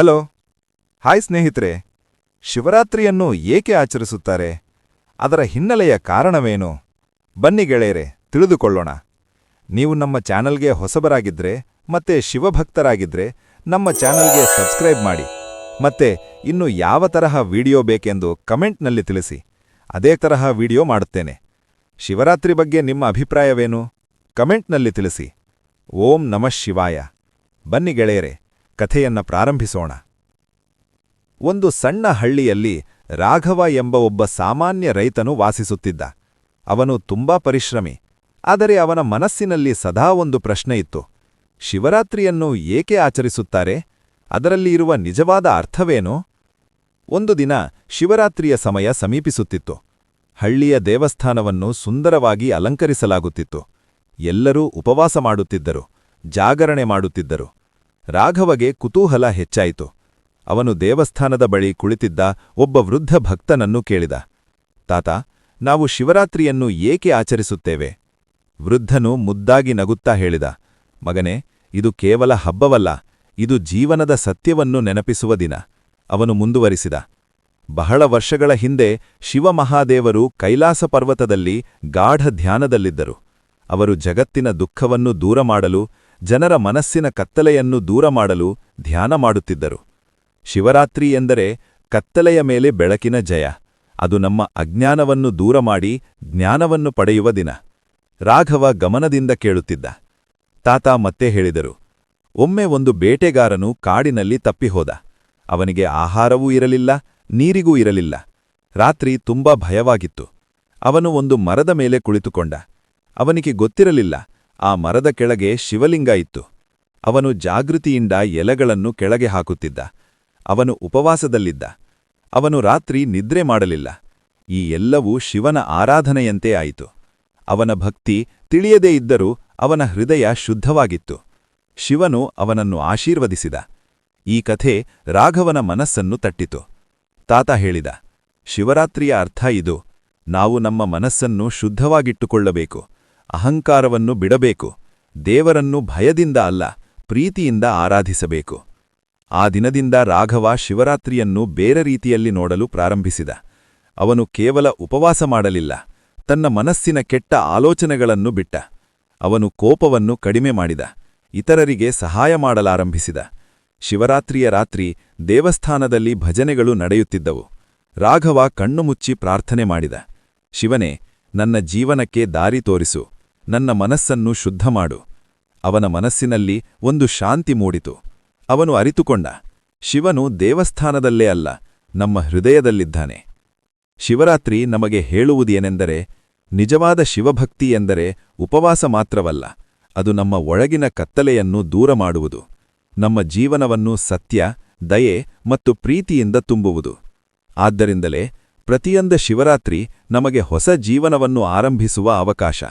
Hello hi ಸ್ನೇಹಿತರೆ. ಶಿವರಾತ್ರಿಯನ್ನು ಏಕೆ ಆಚರಿಸುತ್ತಾರೆ? ಅದರ ಹಿನ್ನೆಲೆಯ ಕಾರಣವೇನು? ಬನ್ನಿ ಗೆಳೆಯರೆ, ತಿಳಿದುಕೊಳ್ಳೋಣ. ನೀವು ನಮ್ಮ ಚಾನಲ್ಗೆ ಹೊಸಬರಾಗಿದ್ರೆ, ಮತ್ತೆ ಶಿವಭಕ್ತರಾಗಿದ್ರೆ, ನಮ್ಮ ಚಾನಲ್ಗೆ ಸಬ್ಸ್ಕ್ರೈಬ್ ಮಾಡಿ. ಮತ್ತೆ ಇನ್ನು ಯಾವ ತರಹ ವಿಡಿಯೋ ಬೇಕೆಂದು ಕಮೆಂಟ್ನಲ್ಲಿ ತಿಳಿಸಿ. ಅದೇ ತರಹ ವಿಡಿಯೋ ಮಾಡುತ್ತೇನೆ. ಶಿವರಾತ್ರಿ ಬಗ್ಗೆ ನಿಮ್ಮ ಅಭಿಪ್ರಾಯವೇನು? ಕಮೆಂಟ್ನಲ್ಲಿ ತಿಳಿಸಿ. ಓಂ ನಮಃ ಶಿವಾಯ. ಬನ್ನಿ ಗೆಳೆಯರೆ ಕಥೆಯನ್ನ ಪ್ರಾರಂಭಿಸೋಣ. ಒಂದು ಸಣ್ಣ ಹಳ್ಳಿಯಲ್ಲಿ ರಾಘವ ಎಂಬ ಒಬ್ಬ ಸಾಮಾನ್ಯ ರೈತನು ವಾಸಿಸುತ್ತಿದ್ದ. ಅವನು ತುಂಬಾ ಪರಿಶ್ರಮಿ, ಆದರೆ ಅವನ ಮನಸ್ಸಿನಲ್ಲಿ ಸದಾ ಒಂದು ಪ್ರಶ್ನೆ ಇತ್ತು. ಶಿವರಾತ್ರಿಯನ್ನು ಏಕೆ ಆಚರಿಸುತ್ತಾರೆ? ಅದರಲ್ಲಿ ಇರುವ ನಿಜವಾದ ಅರ್ಥವೇನು? ಒಂದು ದಿನ ಶಿವರಾತ್ರಿಯ ಸಮಯ ಸಮೀಪಿಸುತ್ತಿತ್ತು. ಹಳ್ಳಿಯ ದೇವಸ್ಥಾನವನ್ನು ಸುಂದರವಾಗಿ ಅಲಂಕರಿಸಲಾಗುತ್ತಿತ್ತು. ಎಲ್ಲರೂ ಉಪವಾಸ ಮಾಡುತ್ತಿದ್ದರು, ಜಾಗರಣೆ ಮಾಡುತ್ತಿದ್ದರು. ರಾಘವಗೆ ಕುತೂಹಲ ಹೆಚ್ಚಾಯಿತು. ಅವನು ದೇವಸ್ಥಾನದ ಬಳಿ ಕುಳಿತಿದ್ದ ಒಬ್ಬ ವೃದ್ಧ ಭಕ್ತನನ್ನು ಕೇಳಿದ. ತಾತ, ನಾವು ಶಿವರಾತ್ರಿಯನ್ನು ಏಕೆ ಆಚರಿಸುತ್ತೇವೆ? ವೃದ್ಧನು ಮುದ್ದಾಗಿ ನಗುತ್ತಾ ಹೇಳಿದ. ಮಗನೇ, ಇದು ಕೇವಲ ಹಬ್ಬವಲ್ಲ, ಇದು ಜೀವನದ ಸತ್ಯವನ್ನು ನೆನಪಿಸುವ ದಿನ. ಅವನು ಮುಂದುವರಿಸಿದ. ಬಹಳ ವರ್ಷಗಳ ಹಿಂದೆ ಶಿವಮಹಾದೇವರು ಕೈಲಾಸ ಪರ್ವತದಲ್ಲಿ ಗಾಢ ಧ್ಯಾನದಲ್ಲಿದ್ದರು. ಅವರು ಜಗತ್ತಿನ ದುಃಖವನ್ನು ದೂರ ಮಾಡಲು ಜನರ ಮನಸ್ಸಿನ ಕತ್ತಲೆಯನ್ನು ದೂರ ಮಾಡಲು ಧ್ಯಾನ ಮಾಡುತ್ತಿದ್ದರು. ಶಿವರಾತ್ರಿ ಎಂದರೆ ಕತ್ತಲೆಯ ಮೇಲೆ ಬೆಳಕಿನ ಜಯ. ಅದು ನಮ್ಮ ಅಜ್ಞಾನವನ್ನು ದೂರ ಮಾಡಿ ಜ್ಞಾನವನ್ನು ಪಡೆಯುವ ದಿನ. ರಾಘವ ಗಮನದಿಂದ ಕೇಳುತ್ತಿದ್ದ. ತಾತ ಮತ್ತೆ ಹೇಳಿದರು, ಒಮ್ಮೆ ಒಂದು ಬೇಟೆಗಾರನು ಕಾಡಿನಲ್ಲಿ ತಪ್ಪಿಹೋದ. ಅವನಿಗೆ ಆಹಾರವೂ ಇರಲಿಲ್ಲ, ನೀರಿಗೂ ಇರಲಿಲ್ಲ. ರಾತ್ರಿ ತುಂಬಾ ಭಯವಾಗಿತ್ತು. ಅವನು ಒಂದು ಮರದ ಮೇಲೆ ಕುಳಿತುಕೊಂಡ. ಅವನಿಗೆ ಗೊತ್ತಿರಲಿಲ್ಲ ಆ ಮರದ ಕೆಳಗೆ ಶಿವಲಿಂಗ ಇತ್ತು. ಅವನು ಜಾಗೃತಿಯಿಂದ ಎಲೆಗಳನ್ನು ಕೆಳಗೆ ಹಾಕುತ್ತಿದ್ದ. ಅವನು ಉಪವಾಸದಲ್ಲಿದ್ದ. ಅವನು ರಾತ್ರಿ ನಿದ್ರೆ ಮಾಡಲಿಲ್ಲ. ಈ ಎಲ್ಲವೂ ಶಿವನ ಆರಾಧನೆಯಂತೆ ಆಯಿತು. ಅವನ ಭಕ್ತಿ ತಿಳಿಯದೇ ಇದ್ದರೂ ಅವನ ಹೃದಯ ಶುದ್ಧವಾಗಿತ್ತು. ಶಿವನು ಅವನನ್ನು ಆಶೀರ್ವದಿಸಿದ. ಈ ಕಥೆ ರಾಘವನ ಮನಸ್ಸನ್ನು ತಟ್ಟಿತು. ತಾತ ಹೇಳಿದ, ಶಿವರಾತ್ರಿಯ ಅರ್ಥ ಇದು. ನಾವು ನಮ್ಮ ಮನಸ್ಸನ್ನು ಶುದ್ಧವಾಗಿಟ್ಟುಕೊಳ್ಳಬೇಕು. ಅಹಂಕಾರವನ್ನು ಬಿಡಬೇಕು. ದೇವರನ್ನು ಭಯದಿಂದ ಅಲ್ಲ, ಪ್ರೀತಿಯಿಂದ ಆರಾಧಿಸಬೇಕು. ಆ ದಿನದಿಂದ ರಾಘವ ಶಿವರಾತ್ರಿಯನ್ನು ಬೇರೆ ರೀತಿಯಲ್ಲಿ ನೋಡಲು ಪ್ರಾರಂಭಿಸಿದ. ಅವನು ಕೇವಲ ಉಪವಾಸ ಮಾಡಲಿಲ್ಲ, ತನ್ನ ಮನಸ್ಸಿನ ಕೆಟ್ಟ ಆಲೋಚನೆಗಳನ್ನು ಬಿಟ್ಟ. ಅವನು ಕೋಪವನ್ನು ಕಡಿಮೆ ಮಾಡಿದ, ಇತರರಿಗೆ ಸಹಾಯ ಮಾಡಲಾರಂಭಿಸಿದ. ಶಿವರಾತ್ರಿಯ ರಾತ್ರಿ ದೇವಸ್ಥಾನದಲ್ಲಿ ಭಜನೆಗಳು ನಡೆಯುತ್ತಿದ್ದವು. ರಾಘವ ಕಣ್ಣು ಮುಚ್ಚಿ ಪ್ರಾರ್ಥನೆ ಮಾಡಿದ, ಶಿವನೇ, ನನ್ನ ಜೀವನಕ್ಕೆ ದಾರಿ ತೋರಿಸು. ನನ್ನ ಮನಸ್ಸನ್ನು ಶುದ್ಧ ಮಾಡು. ಅವನ ಮನಸ್ಸಿನಲ್ಲಿ ಒಂದು ಶಾಂತಿ ಮೂಡಿತು. ಅವನು ಅರಿತುಕೊಂಡ, ಶಿವನು ದೇವಸ್ಥಾನದಲ್ಲೇ ಅಲ್ಲ, ನಮ್ಮ ಹೃದಯದಲ್ಲಿದ್ದಾನೆ. ಶಿವರಾತ್ರಿ ನಮಗೆ ಹೇಳುವುದೇನೆಂದರೆ, ನಿಜವಾದ ಶಿವಭಕ್ತಿ ಎಂದರೆ ಉಪವಾಸ ಮಾತ್ರವಲ್ಲ, ಅದು ನಮ್ಮ ಒಳಗಿನ ಕತ್ತಲೆಯನ್ನು ದೂರ ಮಾಡುವುದು. ನಮ್ಮ ಜೀವನವನ್ನು ಸತ್ಯ, ದಯೆ ಮತ್ತು ಪ್ರೀತಿಯಿಂದ ತುಂಬುವುದು. ಆದ್ದರಿಂದಲೇ ಪ್ರತಿಯೊಂದ ಶಿವರಾತ್ರಿ ನಮಗೆ ಹೊಸ ಜೀವನವನ್ನು ಆರಂಭಿಸುವ ಅವಕಾಶ.